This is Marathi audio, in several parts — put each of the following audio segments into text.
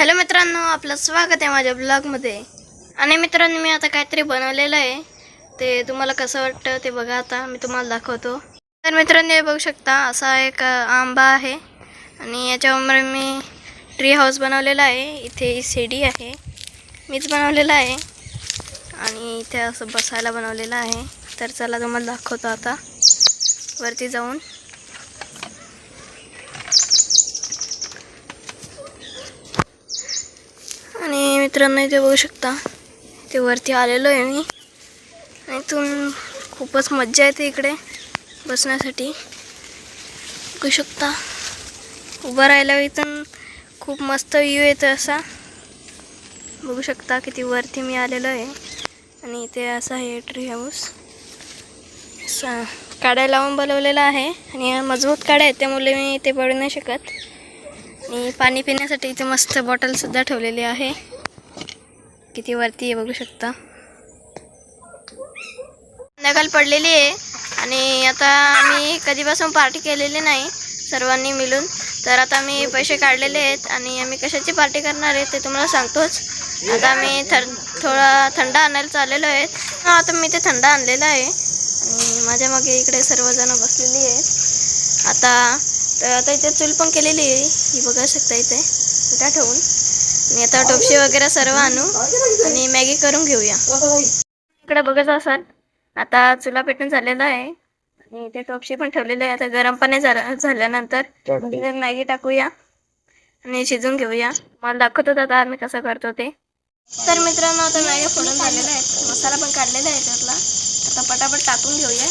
हॅलो मित्रांनो आपलं स्वागत आहे माझ्या ब्लॉगमध्ये. आणि मित्रांनो मी आता काहीतरी बनवलेलं आहे. ते तुम्हाला कसं वाटतं ते बघा आता मी तुम्हाला दाखवतो. तर मित्रांनो हे बघू शकता असा एक आंबा आहे. आणि याच्यावर मी ट्री हाऊस बनवलेला आहे. इथे शिडी आहे. मीच बनवलेला आहे. आणि इथे असं बसायला बनवलेलं आहे. तर चला तुम्हाला दाखवतो आता. वरती जाऊन आणि मित्रांनो इथे बघू शकता. ते वरती आलेलो आहे मी. आणि इथून खूपच मज्जा येते इकडे बसण्यासाठी. बघू शकता. उभं राहायला इथून खूप मस्त व्ह्यू येतो असा. बघू शकता किती वरती मी आलेलो आहे. आणि इथे असं आहे ट्री हाऊस असा काड्या लावून बोलवलेला आहे. आणि मजबूत काड्या आहेत त्यामुळे मी इथे पडू नाही शकत. आणि पाणी पिण्यासाठी इथे मस्त बॉटलसुद्धा ठेवलेली आहे. किती वरती आहे बघू शकता. संध्याकाळ पडलेली आहे. आणि आता आम्ही कधीपासून पार्टी केलेली नाही सर्वांनी मिळून. तर आता मी पैसे काढलेले आहेत आणि आम्ही कशाची पार्टी करणार आहे ते तुम्हाला सांगतोच. आता मी थर थोडा थंड आणायला चाललेलो आहेत आता मी ते थंड आणलेलं आहे. आणि माझ्या मागे इकडे सर्वजणं बसलेली आहेत. आता तर आता इथे चूल पण केलेली आहे. ही बघा शकता इथे. इटा ठेवून. आणि आता टोपशी वगैरे सर्व आणू आणि मॅगी करून घेऊया. इकडे बघत असाल आता चुला पेटून झालेला आहे. आणि इथे टोपशी पण ठेवलेली आहे. आता गरम पाणी झालं झाल्यानंतर मॅगी टाकूया आणि शिजून घेऊया. मला दाखवतो आता आम्ही कसं करतो ते. तर मित्रांनो आता मॅगी फोडून झालेल्या आहेत मसाला पण काढलेला आहे त्यातला. आता पटापट टाकून घेऊया.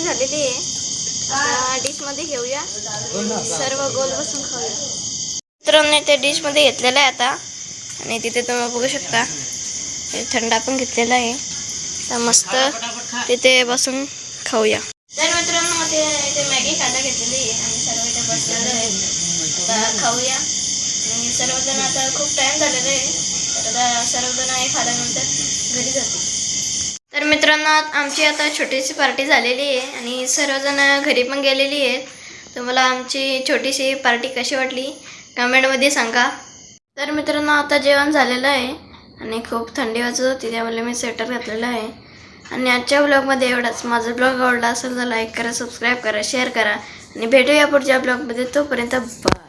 मॅगी झालेली आहे. आता डिशमध्ये घेऊया सर्व गोल बसून खाऊया. मित्रांनो ते डिशमध्ये घेतलेलं आहे आता. आणि तिथे तुम्ही बघू शकता. हे थंडा पण घेतलेला आहे. तर मस्त तिथे बसून खाऊया. तर मित्रांनो ते इथे मॅगी खायला घेतलेली आहे. आणि सर्व इथे बसलेलं आहे आता खाऊया. आणि सर्वजण आता खूप टाइम झालेला आहे. तर आता सर्वजण हे खाल्यानंतर घरी जातील. तर मित्रांनो आमची आता छोटीशी पार्टी झालेली आहे आणि सर्वजण घरी पण गेलेली आहेत. तुम्हाला आमची छोटीशी पार्टी कशी वाटली कमेंटमध्ये सांगा. तर मित्रांनो आता जेवण झालेलं आहे आणि खूप थंडी वाजत होती त्यामुळे मी स्वेटर घातलेलं आहे. आणि आजच्या ब्लॉगमध्ये एवढाच. माझा ब्लॉग आवडला असेल तर लाईक करा सबस्क्राईब करा शेअर करा. आणि भेटूया पुढच्या ब्लॉगमध्ये तोपर्यंत बाय